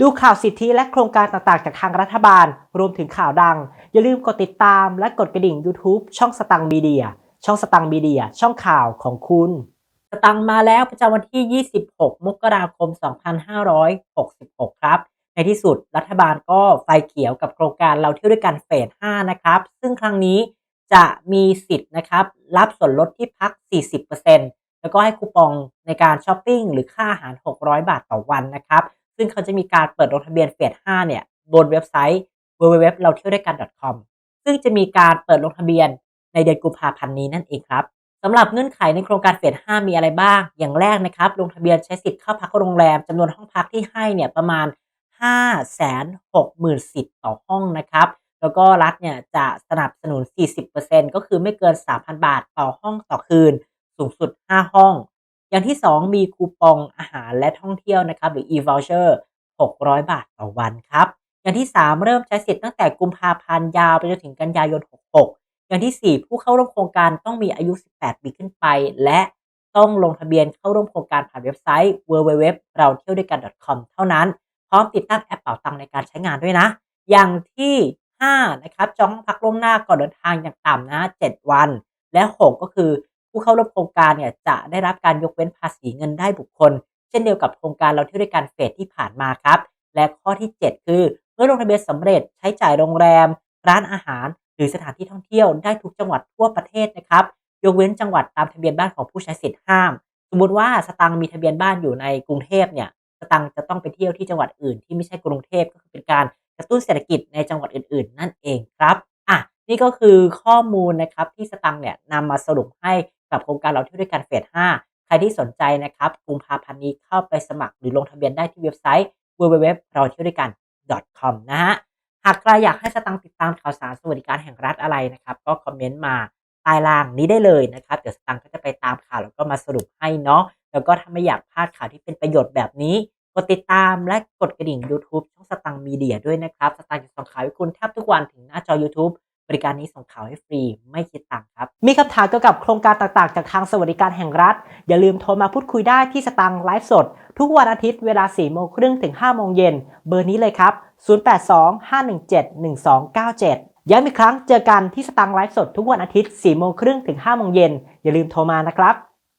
ดูข่าวสิทธิและโครงการต่างๆ จากทางรัฐบาล รวมถึงข่าวดัง อย่าลืมกดติดตามและกดกระดิ่ง YouTube ช่องสตังมีเดีย ช่องสตังมีเดีย ช่องข่าวของคุณ สตังมาแล้วประจำวันที่ 26 มกราคม 2566 ครับ ในที่สุดรัฐบาลก็ไฟเขียวกับโครงการเราเที่ยวด้วยกันเฟส 5 นะครับ ซึ่งครั้งนี้จะมีสิทธิ์นะครับ รับส่วนลดที่พัก 40%แล้วก็ให้คูปองในการช้อปปิ้งหรือค่าอาหาร 600 บาทต่อวันนะครับ ซึ่งเขาจะมีการเปิดลงทะเบียนเฟส5เนี่ยบนเว็บไซต์ www เราเที่ยวด้วยกัน .com ซึ่งจะมีการเปิดลงทะเบียนในเดือนกุมภาพันธ์นี้นั่นเองครับสำหรับเงื่อนไขในโครงการเฟส5มีอะไรบ้าง อย่างแรกนะครับ ลงทะเบียนใช้สิทธิ์เข้าพักโรงแรมจำนวนห้องพักที่ให้เนี่ยประมาณ 560,000สิทธิ์ต่อห้องนะครับแล้วก็รัฐเนี่ยจะสนับสนุน 40%ก็คือไม่เกิน 3,000 บาทต่อห้องต่อคืน สูงสุด 5 ห้อง อย่างที่ 2 มีคูปองอาหารและท่องเที่ยวนะครับหรือ e-voucher 600 บาทต่อวันครับ อย่างที่ 3 เริ่มใช้สิทธิ์ตั้งแต่กุมภาพันธ์ยาวไปจนถึงกันยายน 66 อย่างที่ 4 ผู้เข้าร่วมโครงการต้องมีอายุ 18 ปีขึ้นไป และต้องลงทะเบียนเข้าร่วมโครงการผ่านเว็บไซต์ www เราเที่ยวด้วยกัน .com เท่านั้น พร้อมติดตั้งแอปเป๋าตังในการใช้งานด้วยนะ อย่างที่ 5 นะครับจองห้องพักล่วงหน้าก่อนเดินทางอย่างต่ำนะ 7 วัน และ 6 ก็คือ ผู้เข้าร่วมโครงการเนี่ยจะได้รับการยกเว้นภาษีเงินได้บุคคล เช่นเดียวกับโครงการเราเที่ยวด้วยกันเฟสที่ผ่านมาครับ และข้อที่ 7 คือเมื่อลงทะเบียนสำเร็จใช้จ่ายโรงแรม ร้านอาหาร หรือสถานที่ท่องเที่ยวได้ทุกจังหวัดทั่วประเทศนะครับยกเว้นจังหวัดตามทะเบียนบ้านของผู้ใช้สิทธิ์ห้าม สมมุติว่าสตังมีทะเบียนบ้านอยู่ในกรุงเทพเนี่ยสตังจะต้องไปเที่ยวที่จังหวัดอื่นที่ไม่ใช่กรุงเทพก็คือเป็นการกระตุ้นเศรษฐกิจในจังหวัดอื่น ๆ นั่นเองครับอะนี่ก็คือข้อมูลนะครับที่สตังเนี่ยนำมาสรุปให้ กับโครงการเราเที่ยวด้วยกันเฟส5ใครที่สนใจนะครับกุมภาพันธ์นี้เข้าไปสมัครหรือลงทะเบียนได้ที่เว็บไซต์ www เราเที่ยวด้วยกัน .com นะฮะหากใครอยากให้สตังติดตามข่าวสารสวัสดิการแห่งรัฐอะไรนะครับก็คอมเมนต์มาใต้ล่างนี้ได้เลยนะครับเดี๋ยวสตังก็จะไปตามข่าวแล้วก็มาสรุปให้เนาะแล้วก็ถ้าไม่อยากพลาดข่าวที่เป็นประโยชน์แบบนี้กดติดตามและกดกระดิ่ง YouTube ช่องสตังมีเดียด้วยนะครับ สตังจะส่งข่าวให้คุณแทบทุกวันถึงหน้าจอ YouTube บริการนี้ส่งข่าวให้ฟรีไม่คิดตังค์ครับ มีคำถามเกี่ยวกับโครงการต่างๆ จากทางสวัสดิการแห่งรัฐ อย่าลืมโทรมาพูดคุยได้ที่สตังค์ไลฟ์สด ทุกวันอาทิตย์เวลา 4 โมงครึ่งถึง 5 โมงเย็น เบอร์นี้เลยครับ 0825171297 ย้ำอีกครั้งเจอกันที่สตังค์ไลฟ์สดทุกวันอาทิตย์ 4 โมงครึ่งถึง 5 โมงเย็นอย่าลืมโทรมานะครับ